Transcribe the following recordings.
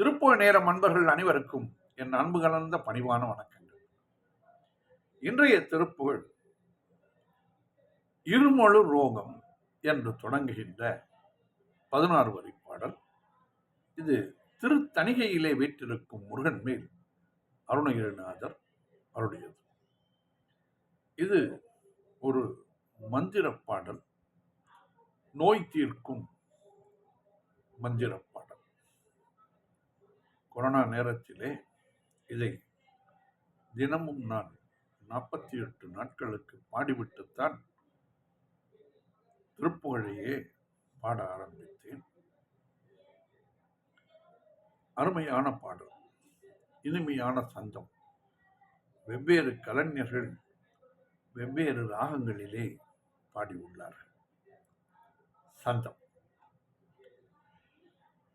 திருப்பூர் நேரம் அன்பர்கள் அனைவருக்கும் என் அன்பு கலந்த பணிவான வணக்கங்கள். இன்றைய திருப்புகள் இருமொழு ரோகம் என்று தொடங்குகின்ற பதினாறு வரி பாடல். இது திருத்தணிகையிலே வீற்றிருக்கும் முருகன் மேல் அருணகிரிநாதர் அருடையது இது ஒரு மந்திர பாடல். நோய் தீர்க்கும் மந்திரம். கொரோனா நேரத்திலே இதை தினமும் நான் நாற்பத்தி எட்டு நாட்களுக்கு பாடிவிட்டுத்தான் திருப்புகழையே பாட ஆரம்பித்தேன். அருமையான பாடல் இனிமையான சந்தம் வெவ்வேறு கலைஞர்கள் வெவ்வேறு ராகங்களிலே பாடியுள்ளார்கள். சந்தம்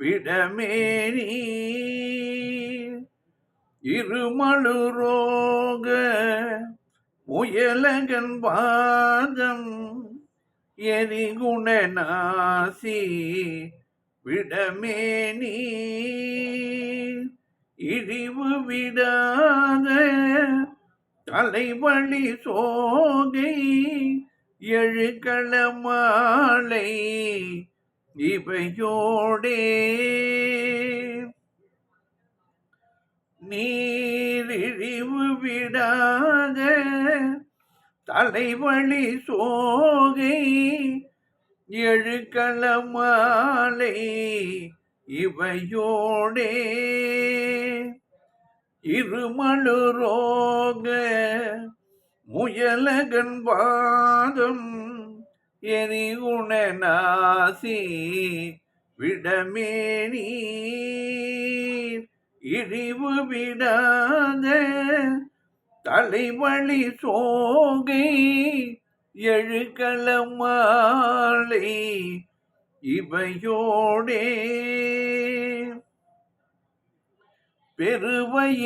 விடமேனி. இருமழு ரோக முயலகன் பாதம் எரிகுணநாசி விடமேனி. இழிவு விடாத தலைவழி சோகை எழுக்கள மாலை இவையோடே. நீரிழிவு விடாத தலைவழி சோகை எழுக்கள மாலை இவையோடே. இருமழு ரோக முயலகன் வாதம் எரிகுண நாசி விடமேனி இழிவு விடாத தலைவழி சோகை எழுக்கள மாலை இவையோடே. பெருவயிரீலை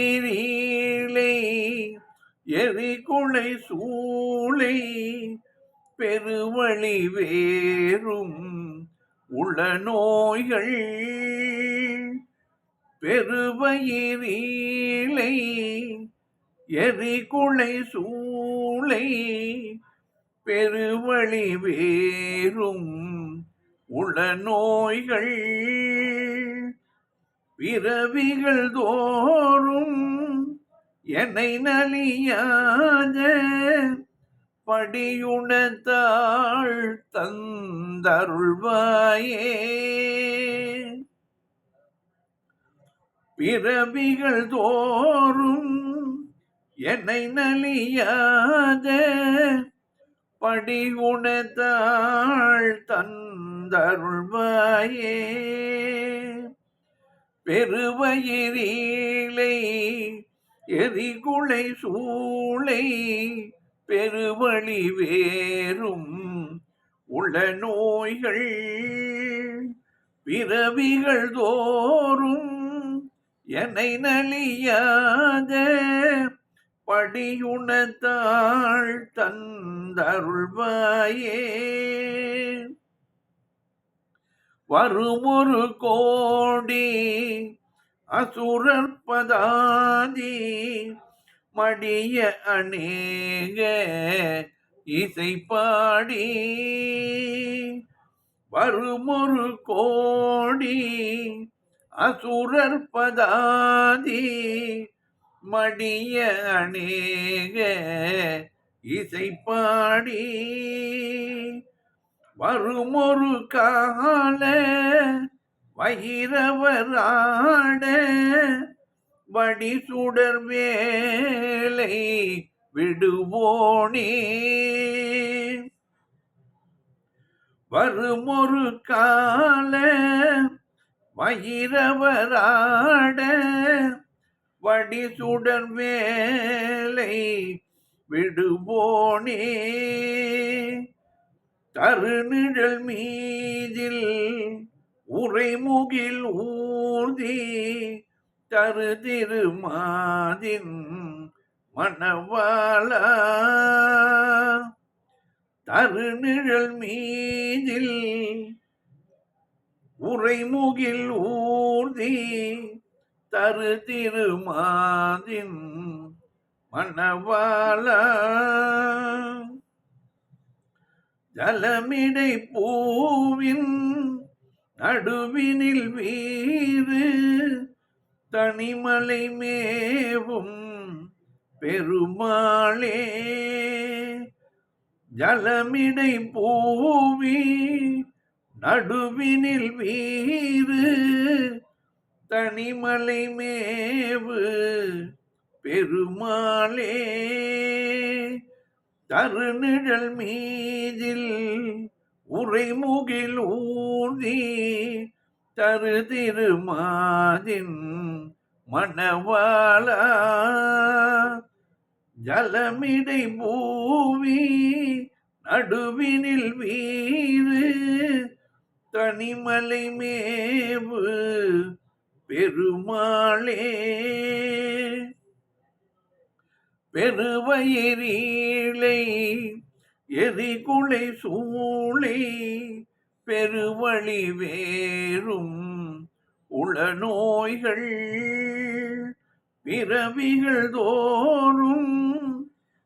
எரிகுலை சூளை பெருவழி வேறும் உள நோய்கள். பெருவயிரீலை எரிகுளை சூளை. பெருவழி வேறும் உள நோய்கள். பிறவிகள் தோறும் என்னை நலியாத படியுணத்தாள் தந்தருள்வாயே. பிறவிகள் தோறும் என்னை நலியாத படிகுணத்தாள் தந்தருள்வாயே. பெருவயிரீலை எரிகுலை சூளை பெருவழி வேறும் உள்ள நோய்கள் பிறவிகள் தோறும் என்னை நலியாத படியுணத்தாள் தந்தருள்வாயே. வரும் ஒரு கோடி அசுரற்பதாதி மடிய அநேக இசை பாடி. வருமொரு கோடி அசுரர் பதாதி. மடிய அநேக இசை பாடி. வருமொரு கால வைரவராட வடி சுடர் வேலை விடுவோனே. வருமொரு கால வயிறவராட வடி சுடர் வேலை விடுவோனே. தருநிழல் மீதில் உரைமுகில் ஊர்தி தரு திருமாதின் மணவாளா. தருநிழல் மீதில் உரைமுகில் ஊர்தி. தரு திருமாதின் மணவாளா. ஜலமிடை பூவின் நடுவினில் வீறு. தனிமலை மேவும் பெருமாளே. ஜலமிடை பூவி நடுவினில் வீறு தனிமலை மேவு பெருமாளே. தருநிழல் மீதில் உரைமுகில் ஊதி தரு திருமாதின் மணவாளா. ஜலமிடை பூமி நடுவினில் வீறு தனிமலை மேவு பெருமாளே. பெருவயிரீழை எரிகுலை சூளை பெருவழி வேறும் உளநோய்கள் பிறவிகள் தோறும்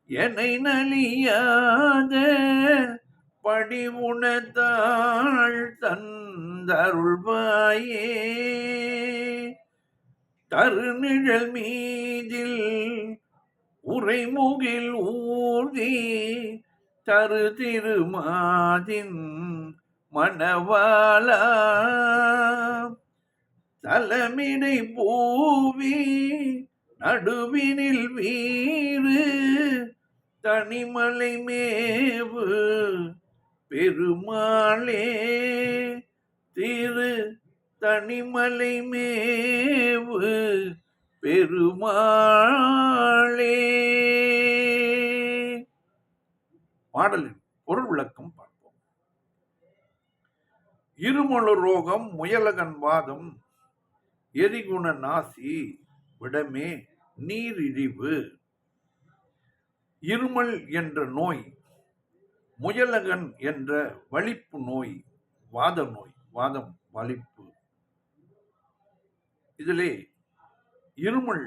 என்னை நலியாத படிவுணத்தாள் தந்தருள்வாயே. தருநிழல் மீதில் உரைமுகில் ஊர்தி தரு திருமாதின் மணவாளா தலமிடை பூவி நடுவினில் வீறு தனிமலை மேவு பெருமாளே. திரு தனிமலை மேவு பெருமாளே. பாடலின் பொருள் விளக்கம். இருமலு ரோகம் முயலகன் வாதம் எரிகுண நாசி விடமே நீரிழிவு. இருமல் என்ற நோய் முயலகன் என்ற வலிப்பு நோய் வாத நோய் வாதம் வலிப்பு. இதிலே இருமல்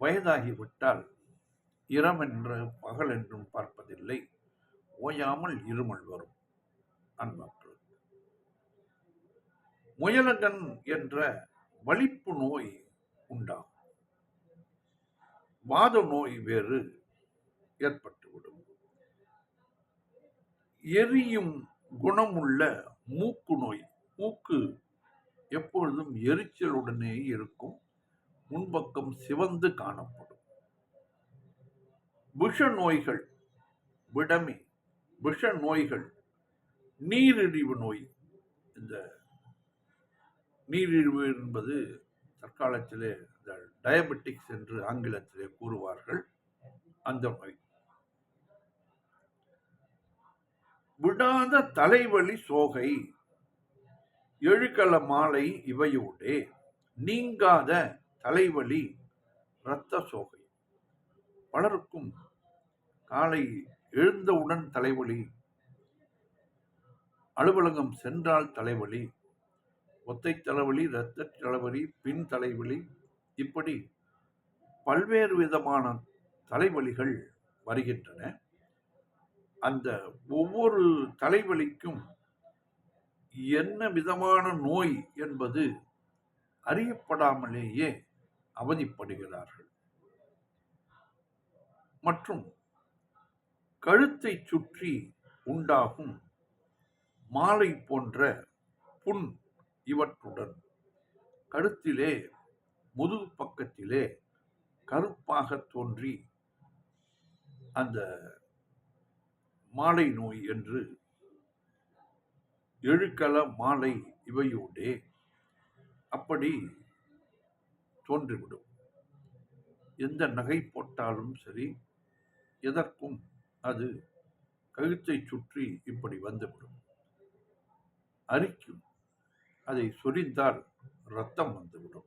வயதாகிவிட்டால் இரம் என்ற பகல் என்றும் பார்ப்பதில்லை ஓயாமல் இருமல் வரும் அன்பாக்கள் முயலகன் என்ற வலிப்பு நோய் உண்டாகும். வாத நோய் வேறு ஏற்பட்டுவிடும். எரியும் குணமுள்ள மூக்கு நோய். மூக்கு எப்பொழுதும் எரிச்சலுடனே இருக்கும். முன்பக்கம் சிவந்து காணப்படும். விஷ நோய்கள் விடமி விஷ நோய்கள் நீரிழிவு நோய் இந்த நீரிழிவு என்பது தற்காலத்திலே இந்த டயபெட்டிக்ஸ் என்று ஆங்கிலத்திலே கூறுவார்கள். அந்த நோய் விடாத தலைவலி சோகை எழுக்கல மாலை இவையோடே நீங்காத தலைவலி இரத்த சோகை. பலருக்கும் காலை எழுந்தவுடன் தலைவலி அலுவலகம் சென்றால் தலைவலி ஒத்தை தலைவலி இரத்த தலைவலி பின் தலைவலி இப்படி பல்வேறு விதமான தலைவலிகள் வருகின்றன. அந்த ஒவ்வொரு தலைவலிக்கும் என்ன விதமான நோய் என்பது அறியப்படாமலேயே அவதிப்படுகிறார்கள். மற்றும் கழுத்தை சுற்றி உண்டாகும் மாலை போன்ற புண் இவற்றுடன். கழுத்திலே முதுகு பக்கத்திலே கருப்பாக தோன்றி அந்த மாலை நோய் என்று எழுக்கல மாலை இவையோடே அப்படி தோன்றிவிடும். எந்த நகை போட்டாலும் சரி எதற்கும் அது கழுத்தை சுற்றி இப்படி வந்துவிடும். அரிக்கும் அதை சொரிந்தால் ரத்தம் வந்துவிடும்.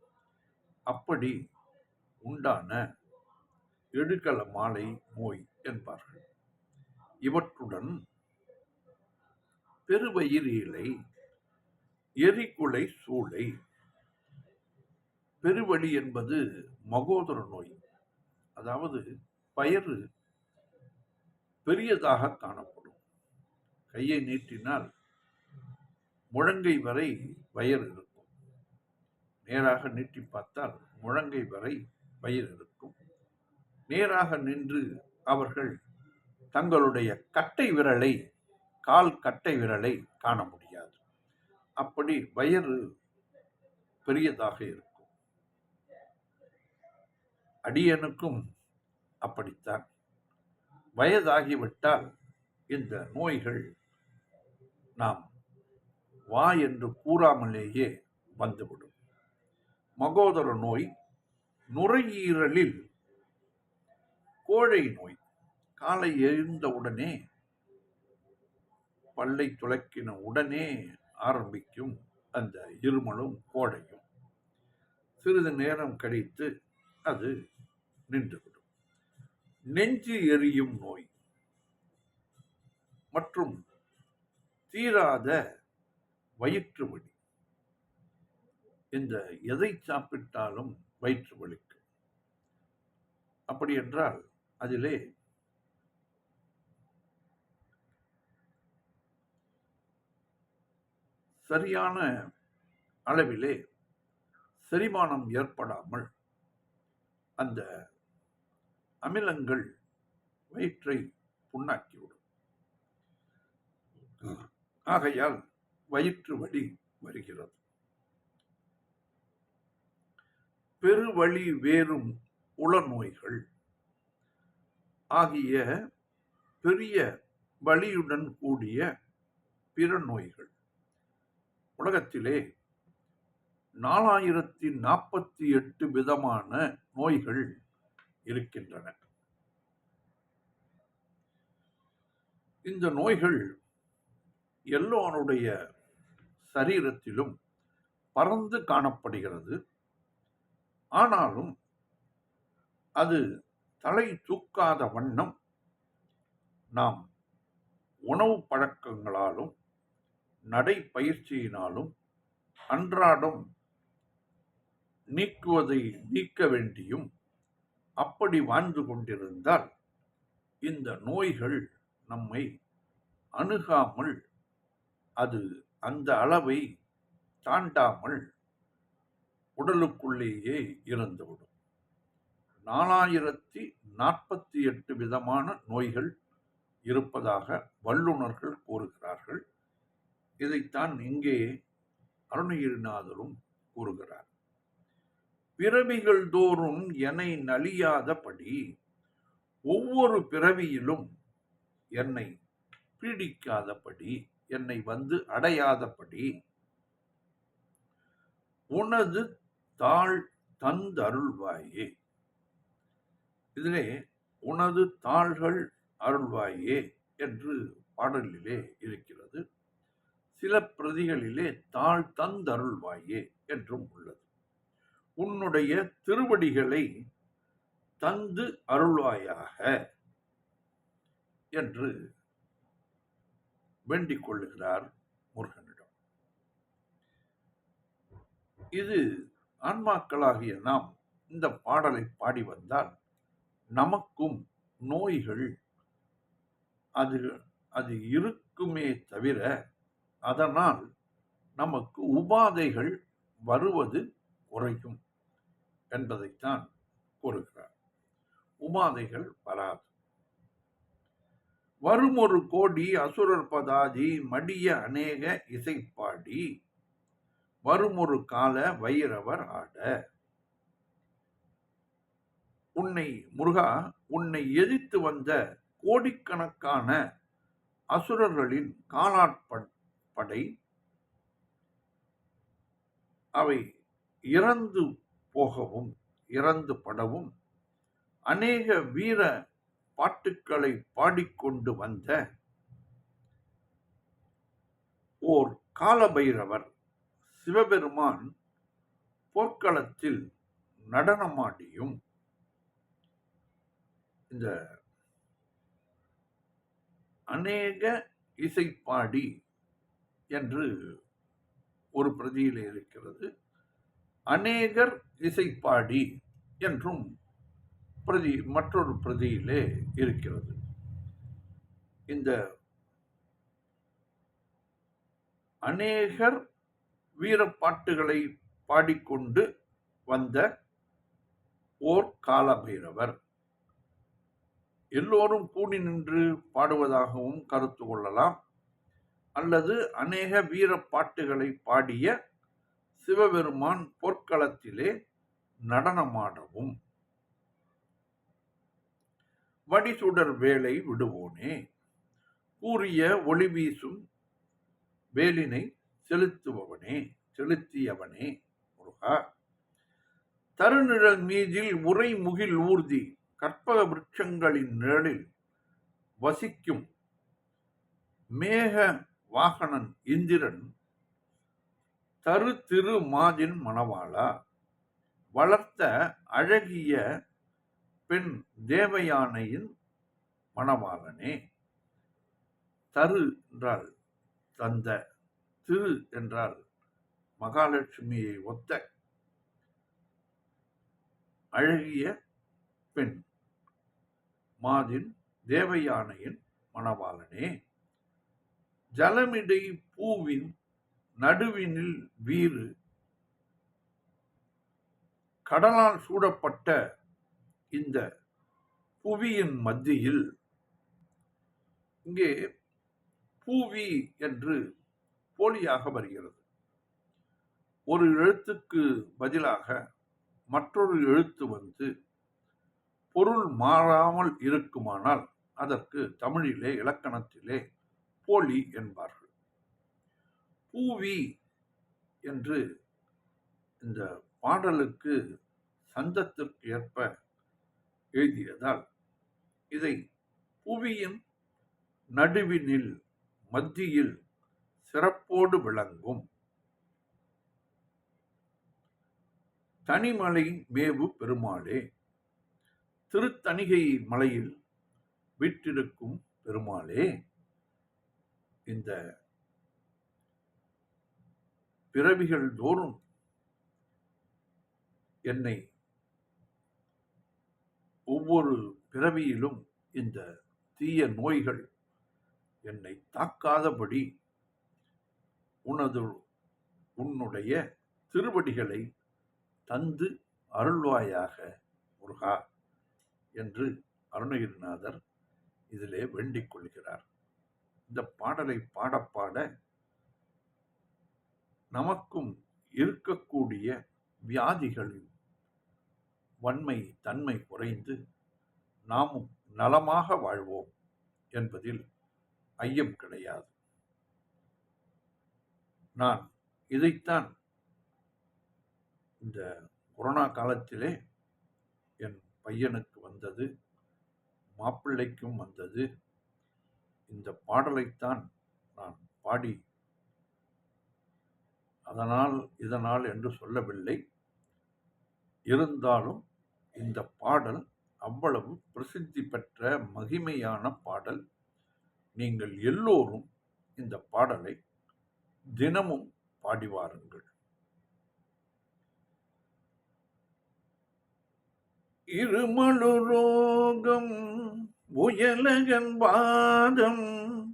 அப்படி உண்டான எடுக்கல மாலை நோய் என்பார்கள். இவற்றுடன் பெருவயிரியலை எரிக்குலை சூளை பெருவழி என்பது மகோதர நோய். அதாவது பயறு பெரியதாக காணப்படும். கையை நீட்டினால் முழங்கை வரை வயர் இருக்கும். நேராக நீட்டி பார்த்தால் முழங்கை வரை வயிறு இருக்கும். நேராக நின்று அவர்கள் தங்களுடைய கட்டை விரலை கால் கட்டை விரலை காண முடியாது. அப்படி வயிறு பெரியதாக இருக்கும். அடியனுக்கும் அப்படித்தான். வயதாகிவிட்டால் இந்த நோய்கள் நாம் வா என்று கூறாமலேயே வந்துவிடும். மகோதர நோய் நுரையீரலில் கோழை நோய். காலை எழுந்த உடனே பல்லை துளக்கின உடனே ஆரம்பிக்கும் அந்த இருமலும் கோடையும். சிறிது நேரம் கழித்து அது நின்றுவிடும். நெஞ்சு எரியும் நோய். மற்றும் தீராத வயிற்று வலி. இந்த எதை சாப்பிட்டாலும் வயிற்று வலிக்கும். அப்படி என்றால் அதிலே சரியான அளவிலே செரிமானம் ஏற்படாமல் அந்த அமிலங்கள் வயிற்றை புண்ணாக்கிவிடும். ஆகையால் வயிற்று வலி வருகிறது. பெருவழி வேறும் உளநோய்கள் ஆகிய பெரிய வலியுடன் கூடிய பிற நோய்கள். உலகத்திலே நாலாயிரத்தி நாற்பத்தி எட்டு விதமான நோய்கள் இருக்கின்றன. இந்த நோய்கள் எல்லோருடைய சரீரத்திலும் பறந்து காணப்படுகிறது. ஆனாலும் அது தலை தூக்காத வண்ணம் நாம் உணவு பழக்கங்களாலும் நடைப்பயிற்சியினாலும் அன்றாடம் நீக்குவதை நீக்க வேண்டியும் அப்படி வாழ்ந்து கொண்டிருந்தால் இந்த நோய்கள் நம்மை அணுகாமல் அது அந்த அளவை தாண்டாமல் உடலுக்குள்ளேயே இருந்துவிடும் நாலாயிரத்தி நாற்பத்தி எட்டு விதமான நோய்கள் இருப்பதாக வல்லுநர்கள் கூறுகிறார்கள். இதைத்தான் இங்கே அருணகிரிநாதரும் கூறுகிறார். பிறவிகள் தோறும் என்னை நலியாதபடி ஒவ்வொரு பிறவியிலும் என்னை பீடிக்காதபடி என்னை வந்து அடையாதபடி உனது தாழ் தந்தருள்வாயே. இதிலே உனது தாள்கள் அருள்வாயே என்று பாடலிலே இருக்கிறது. சில பிரதிகளிலே தாழ் தந்தருள்வாயே என்றும் உள்ளது. உன்னுடைய திருவடிகளை தந்து அருள்வாயாக என்று வேண்டிக் கொள்ளுகிறார் முருகனிடம். இது ஆன்மாக்களாகிய நாம் இந்த பாடலை பாடி வந்தால் நமக்கும் நோய்கள் அது அது இருக்குமே தவிர அதனால் நமக்கு உபாதைகள் வருவது குறையும் என்பதைத்தான் கூறுகிறார். உபாதைகள் வராது. வரும் ஒரு கோடி அசுரர் பதாதி மடிய அநேக இசைப்பாடி. வரும் ஒரு கால வைரவர் ஆட. உன்னை முருகா உன்னை எதிர்த்து வந்த கோடிக்கணக்கான அசுரர்களின் காலாட்படை அவை இறந்து போகவும் இறந்து படவும் அநேக வீர பாட்டுக்களை பாடிக்கொண்டு வந்த ஓர் காலபைரவர் சிவபெருமான் போர்க்களத்தில் நடனமாடியும் இந்த அநேக இசைப்பாடி என்று ஒரு பிரதியில் இருக்கிறது. அநேகர் இசைப்பாடி என்றும் பிரதி மற்றொரு பிரதியிலே இருக்கிறது. இந்த அநேகர் வீரப்பாட்டுகளை பாடிக்கொண்டு வந்த ஓர் காலபைரவர். எல்லோரும் கூடி நின்று பாடுவதாகவும் கருத்து கொள்ளலாம். அல்லது அநேக வீரப்பாட்டுகளை பாடிய சிவபெருமான் பொற்களத்திலே நடனமாடவும். வடிசுடர் வேலை விடுவோனே. கூறிய ஒளி வீசும் வேலினை செலுத்துபவனே செலுத்தியவனே முருகா. தருநிழல் மீதில் உரை முகில் ஊர்தி கற்பக விருட்சங்களின் நிழலில் வசிக்கும் மேக வாகனன் இந்திரன் தரு திரு மாதின் மணவாளா வளர்த்த அழகிய பெண் தேவயானையின் மணவாளனே. தரு என்றால் தந்த திரு என்றால் மகாலட்சுமியை ஒத்த அழகிய பெண். மாதின் தேவயானையின் மணவாளனே. ஜலமிடை பூவின் நடுவினில் வீறு. கடலால் சூடப்பட்ட இந்த புவியின் மத்தியில் இங்கே பூவி என்று போலியாக வருகிறது. ஒரு எழுத்துக்கு பதிலாக மற்றொரு எழுத்து வந்து பொருள் மாறாமல் இருக்குமானால் அதற்கு தமிழிலே இலக்கணத்திலே போலி என்பார்கள். பூவி என்று இந்த பாடலுக்கு சந்தத்திற்கு ஏற்ப எழுதியதால் இதை புவியின் நடுவினில் மத்தியில் சிறப்போடு விளங்கும். தனிமலை மேவு பெருமாளே திருத்தணிகை மலையில் விற்றிருக்கும் பெருமாளே இந்த பிறவிகள் தோறும் என்னை ஒவ்வொரு பிறவியிலும் இந்த தீய நோய்கள் என்னை தாக்காதபடி உனது உன்னுடைய திருவடிகளை தந்து அருள்வாயாக முருகா என்று அருணகிரிநாதர் இதிலே வேண்டிக் கொள்கிறார். இந்த பாடலை பாடப்பாட நமக்கும் இருக்கக்கூடிய வியாதிகளின் வன்மை தன்மை குறைந்து நாமும் நலமாக வாழ்வோம் என்பதில் ஐயம் கிடையாது. நான் இதைத்தான் இந்த கொரோனா காலத்திலே என் பையனுக்கு வந்தது மாப்பிள்ளைக்கும் வந்தது. இந்த பாடலைத்தான் நான் பாடி அதனால் இதனால் என்று சொல்லவில்லை. இருந்தாலும் இந்த பாடல் அவ்வளவு பிரசித்தி பெற்ற மகிமையான பாடல். நீங்கள் எல்லோரும் இந்த பாடலை தினமும் பாடி வாருங்கள். இருமலுரோகம் உயலகன் வாதம்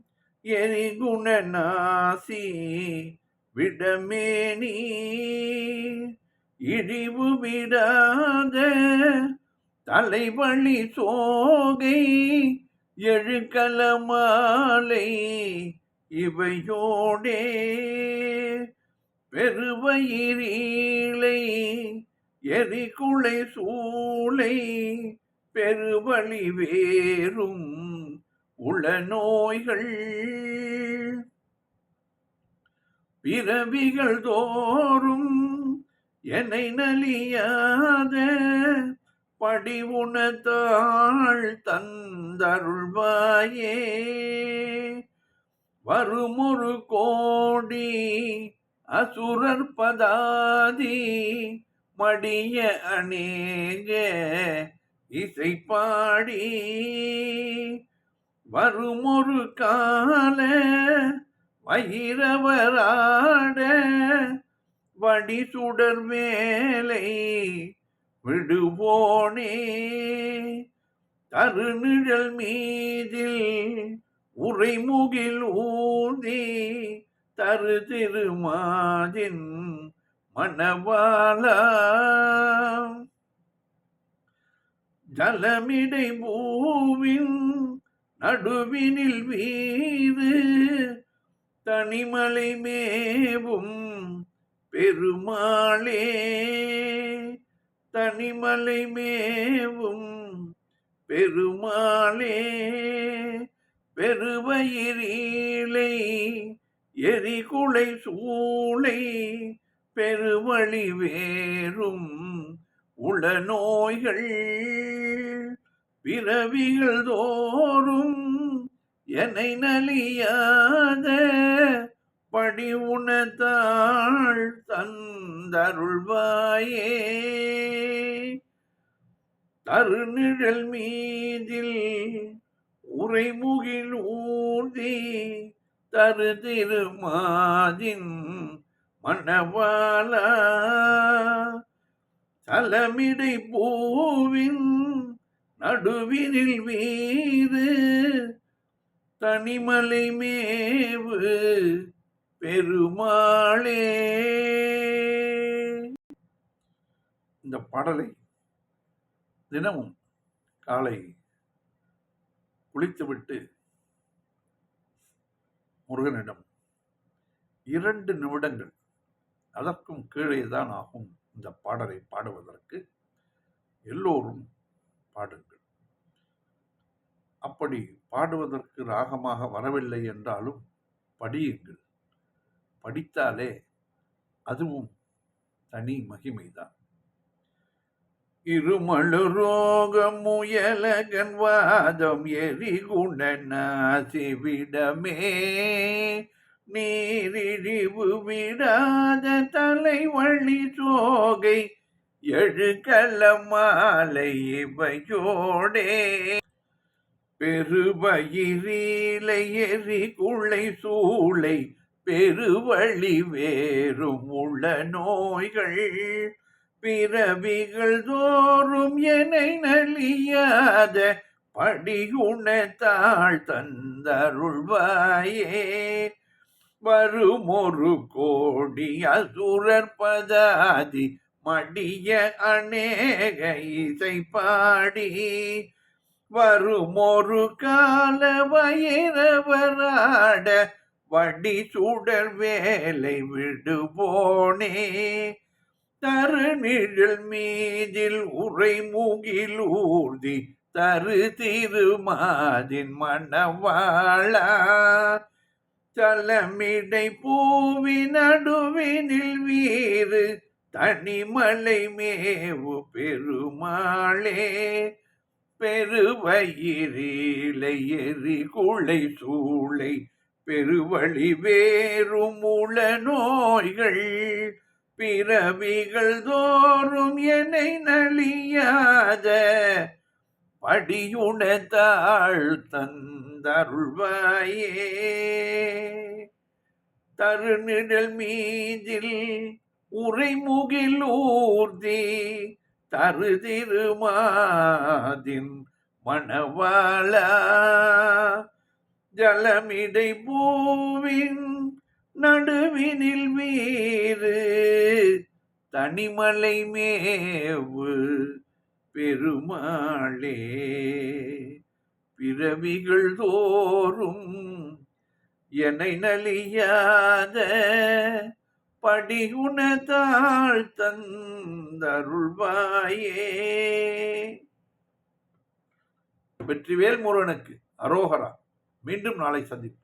எரிகுணநாசி விடமேனி இழிவு விடாத தலைவழி சோகை எழுக்கல மாலை இவையோடே. பெருவயிரீலை எரிகுளை சூளை பெருவழி வேறும் உள நோய்கள். பிறவிகள் தோறும் என்னை நலியாத படிவுணத்தாள் தந்தருள்வாயே. வருமொரு கோடி அசுரர் பதாதி மடிய அநேக இசை பாடி. வருமொரு கால வயிறவராட வடி சுடர் மேலை விடுவோனே. தருநிழல் மீதில் உரைமுகில் ஊதி தரு திருமாதின் மணவாளா. ஜலமிடை பூவின் நடுவினில் வீது தனிமலை மேவும் பெருமாளே தனிமலை மேவும் பெருமாளே பெருவயிரீலை எரிகுலை சூளை பெருவழி வேறும் உள நோய்கள் பிறவிகள் தோறும் என்னை நலியாத படி உணத்தாள் தந்தருள்வாயே. தருநிழல் மீதில் உரைமுகில் ஊர்தி தரு திருமாதின் மணவாளா. தலமிடை பூவின் நடுவினில் வீறு தனிமலை மேவு பெருமாளே. இந்த பாடலை தினமும் காலை குளித்துவிட்டு முருகனிடம் இரண்டு நிமிடங்கள் அதற்கும் கீழே தான் ஆகும் இந்த பாடலை பாடுவதற்கு எல்லோரும் பாடுங்கள். அப்படி பாடுவதற்கு ராகமாக வரவில்லை என்றாலும் படியுங்கள். படித்தாலே அதுவும் தனி மகிமைதான். இருமழு ரோகமுயலகன் வாதம் எரிகுண நாசிவிடமே நீரிழிவு விடாத தலை தலைவழி சோகை எழுக்கல மாலை இவையோடே. பெருபயிரீலை எரி குள்ளை சூளை பெருவழி வேறும் உள்ள நோய்கள் பிறவிகள் தோறும் என்னை நலியாத படிகுணத்தாள் தந்தருள்வாயே. வரும் ஒரு கோடி அசுரர் பதாதி மடிய அநேக இசை பாடி. வரும் ஒரு கால வயிறவராட வடி சுடர் வேலை விடுவோனே. தருநிழல் மீதில் உரை முகில் ஊர்தி தரு திருமாதின் மணவாளா. தலமிடை பூவி நடுவினில் வீறு தனிமலை மேவு பெருமாளே. பெருவயிரிலை எரி குளை சூளை பெருவழி வேறும் உள நோய்கள் பிறவிகள் தோறும் என்னை நலியாத படியுணத்தாள் தந்தருள்வாயே. தருநிழல் மீதில் உரைமுகில் ஊர்தி தரு திருமாதின் மணவாளா. ஜலமிடை பூவின் நடுவினில் வீறு தனிமலை மேவு பெருமாளே. பிறவிகள் தோறும் என்னை நலியாத படிகுணத்தாள் தந்தருள்வாயே. வெற்றிவேல் முருகனுக்கு அரோகரா. மீண்டும் நாளை சந்திப்போம்.